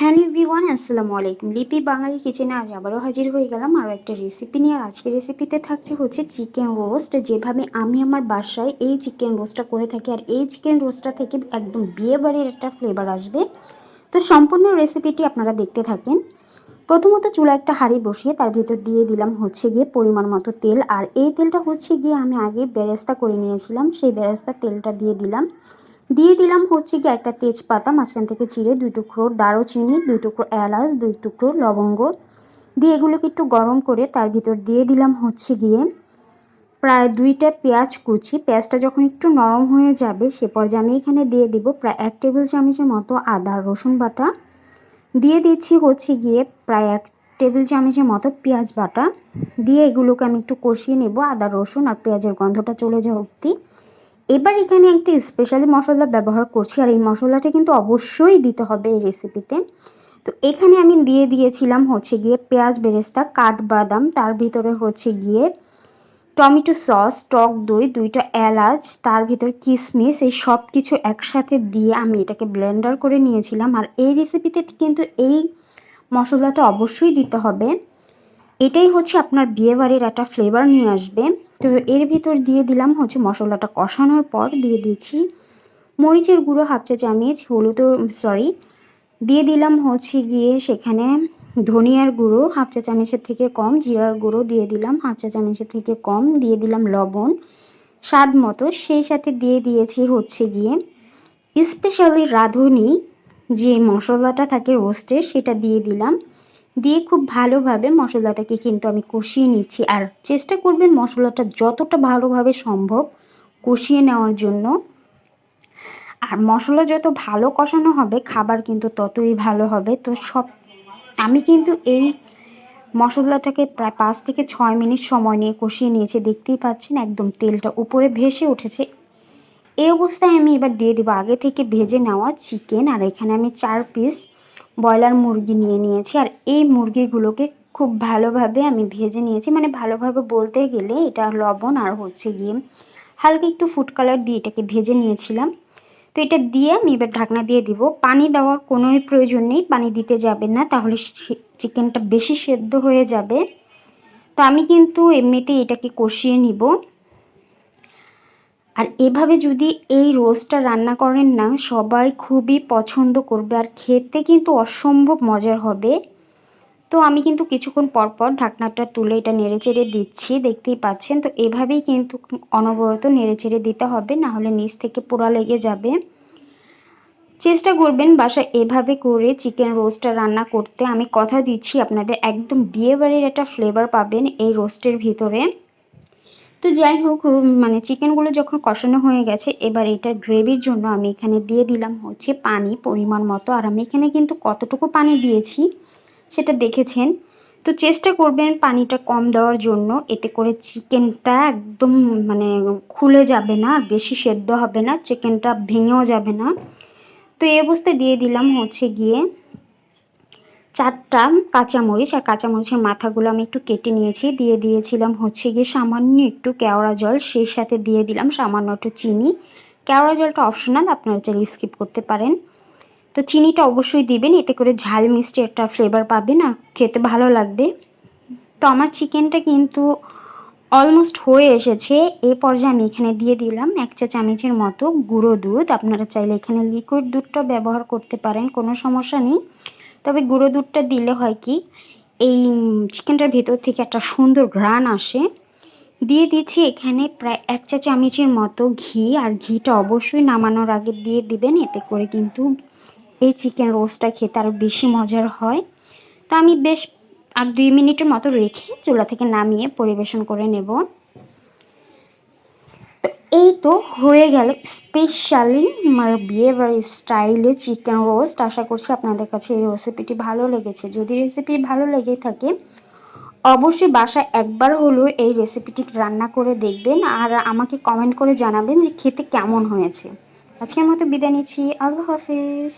Hello everyone, আসসালামু আলাইকুম। লিপি বাঙালি কিচেনে আজ আবারও হাজির হয়ে গেলাম আরও একটা রেসিপি নিয়ে। আর আজকের রেসিপিতে থাকছে হচ্ছে চিকেন রোস্ট যেভাবে আমি আমার বাসায় এই চিকেন রোস্টটা করে থাকি, আর এই চিকেন রোস্টটা থেকে একদম বিয়ে বাড়ির একটা ফ্লেভার আসবে। তো সম্পূর্ণ রেসিপিটি আপনারা দেখতে থাকেন। প্রথমত চুলা একটা হাঁড়ি বসিয়ে তার ভিতর দিয়ে দিলাম হচ্ছে গিয়ে পরিমাণ মতো তেল। আর এই তেলটা হচ্ছে গিয়ে আমি আগে বেরেস্তা করে নিয়েছিলাম। সেই বেরেস্তা তেলটা দিয়ে দিলাম। দিয়ে দিলাম হচ্ছে কি একটা তেজপাতা, মাঝখান থেকে চিড়ে দুই টুকরো দারুচিনি, দুই টুকরো এলাচ, দুই টুকরো লবঙ্গ। দিয়ে এগুলোকে একটু গরম করে তার ভিতর দিয়ে দিলাম হচ্ছে গিয়ে প্রায় দুইটা পেঁয়াজ কুচি। পেঁয়াজটা যখন একটু নরম হয়ে যাবে, সে পর্যায়ে আমি এখানে দিয়ে দিব প্রায় এক টেবিল চামচের মতো আদা, রসুন বাটা। দিয়ে দিচ্ছি হচ্ছে গিয়ে প্রায় এক টেবিল চামচের মতো পেঁয়াজ বাটা। দিয়ে এগুলোকে আমি একটু কষিয়ে নেব, আদা, রসুন আর পেঁয়াজের গন্ধটা চলে যাওয়া অব্দি এবার এখানে একটি স্পেশালি মশলা ব্যবহার করছি, আর এই মশলাটা কিন্তু অবশ্যই দিতে হবে এই রেসিপিতে তো এখানে আমি দিয়ে দিয়েছিলাম হচ্ছে গিয়ে পেঁয়াজ, বেরেস্তা, কাঠবাদাম, তার ভিতরে হচ্ছে গিয়ে টমেটো সস, টক দই, দুইটা এলাচ, তার ভিতর কিশমিশ এই সব কিছু একসাথে দিয়ে আমি এটাকে ব্লেন্ডার করে নিয়েছিলাম। আর এই রেসিপিতে কিন্তু এই মশলাটা অবশ্যই দিতে হবে। এটাই হচ্ছে আপনার বিয়েবাড়ির একটা ফ্লেভার নিয়ে আসবে। তো এর ভিতর দিয়ে দিলাম হচ্ছে মশলাটা কষানোর পর দিয়ে দিচ্ছি মরিচের গুঁড়ো হাফ চা চামচ, হলুদ সরি দিয়ে দিলাম হচ্ছে গিয়ে সেখানে ধনিয়ার গুঁড়ো হাফ চা চামচের থেকে কম, জিরার গুঁড়ো দিয়ে দিলাম হাফ চা চামচের থেকে কম, দিয়ে দিলাম লবণ। স্বাদ মতো সেই সাথে দিয়ে দিয়েছি হচ্ছে গিয়ে স্পেশালি রাঁধুনি যে মশলাটা থাকে রোস্টের সেটা দিয়ে দিলাম। দিয়ে খুব ভালোভাবে মশলাটাকে কিন্তু আমি কষিয়ে নিচ্ছি। আর চেষ্টা করবেন মশলাটা যতটা ভালোভাবে সম্ভব কষিয়ে নেওয়ার জন্য। আর মশলা যত ভালো কষানো হবে, খাবার কিন্তু ততই ভালো হবে। তো সব, আমি কিন্তু এই মশলাটাকে প্রায় পাঁচ থেকে ছয় মিনিট সময় নিয়ে কষিয়ে নিয়েছি। দেখতেই পাচ্ছেন একদম তেলটা উপরে ভেসে উঠেছে। এই অবস্থায় আমি এবার দিয়ে দেবো আগে থেকে ভেজে নেওয়া চিকেন। আর এখানে আমি চার পিস ব্রয়লার মুরগি নিয়ে নিয়েছি। আর এই মুরগিগুলোকে খুব ভালোভাবে আমি ভেজে নিয়েছি। মানে ভালোভাবে বলতে গেলে এটা লবণ আর হচ্ছে গিয়ে হালকা একটু ফুড কালার দিয়ে এটাকে ভেজে নিয়েছিলাম। তো এটা দিয়ে আমি এবার ঢাকনা দিয়ে দিব। পানি দেওয়ার কোনোই প্রয়োজন নেই। পানি দিতে যাবেন না, তাহলে চিকেনটা বেশি সেদ্ধ হয়ে যাবে। তো আমি কিন্তু এমনিতেই এটাকে কষিয়ে নিব। আর এভাবে যদি এই রোস্টটা রান্না করেন না, সবাই খুবই পছন্দ করবে আর খেতে কিন্তু অসম্ভব মজার হবে। তো আমি কিন্তু কিছুক্ষণ পরপর ঢাকনাটা তুলে এটা নেড়েচেড়ে দিচ্ছি, দেখতেই পাচ্ছেন? তো এভাবেই কিন্তু অনবরত নেড়েচেড়ে দিতে হবে, না হলে নিচ থেকে পোড়া লেগে যাবে। চেষ্টা করবেন বাসা এভাবে করে চিকেন রোস্টটা রান্না করতে। আমি কথা দিচ্ছি, আপনাদের একদম বিয়েবাড়ির একটা ফ্লেভার পাবেন এই রোস্টের ভিতরে। তো যাই হোক মানে চিকেনগুলো যখন কষানো হয়ে গেছে, এবার এটার গ্রেভির জন্য আমি এখানে দিয়ে দিলাম হচ্ছে পানি পরিমাণ মতো। আর আমি এখানে কিন্তু কতটুকু পানি দিয়েছি সেটা দেখেছেন। তো চেষ্টা করবেন পানিটা কম দেওয়ার জন্য, এতে করে চিকেনটা একদম মানে খুলে যাবে না, আর বেশি সেদ্ধ হবে না, চিকেনটা ভেঙেও যাবে না। তো এই অবস্থায় দিয়ে দিলাম হচ্ছে গিয়ে চারটা কাঁচামরিচ, আর কাঁচামরিচের মাথাগুলো আমি একটু কেটে নিয়েছি। দিয়ে দিয়েছিলাম হচ্ছে গিয়ে সামান্য একটু কেওড়া জল, সেই সাথে দিয়ে দিলাম সামান্য একটু চিনি। কেওড়া জলটা অপশনাল, আপনারা চাইলে স্কিপ করতে পারেন। তো চিনিটা অবশ্যই দিবেন, এতে করে ঝাল মিষ্টি একটা ফ্লেভার পাবে না খেতে ভালো লাগবে। তো আমার চিকেনটা কিন্তু অলমোস্ট হয়ে এসেছে। এ পর্যায়ে আমি এখানে দিয়ে দিলাম এক চা চামচের মতো গুঁড়ো দুধ। আপনারা চাইলে এখানে লিকুইড দুধটা ব্যবহার করতে পারেন, কোনো সমস্যা নেই। তবে গুঁড়ো দুধটা দিলে হয় কি, এই চিকেনটার ভেতর থেকে একটা সুন্দর ঘ্রাণ আসে। দিয়ে দিচ্ছি এখানে প্রায় এক চা চামচের মতো ঘি, আর ঘিটা অবশ্যই নামানোর আগে দিয়ে দিবেন। এতে করে কিন্তু এই চিকেন রোস্টটা খেতে আরও বেশি মজার হয়। তো আমি বেশ আর দুই মিনিটের মতো রেখে চুলা থেকে নামিয়ে পরিবেশন করে নেব। তো এই তো হয়ে গেল স্পেশালি আমার বিয়েবাড়ির স্টাইলে চিকেন রোস্ট আশা করছি আপনাদের কাছে এই রেসিপিটি ভালো লেগেছে। যদি রেসিপি ভালো লেগে থাকে, অবশ্যই বাসায় একবার হলেও এই রেসিপিটি রান্না করে দেখবেন আর আমাকে কমেন্ট করে জানাবেন যে খেতে কেমন হয়েছে। আজকের মতো বিদায় নিচ্ছি। আল্লাহ হাফিজ।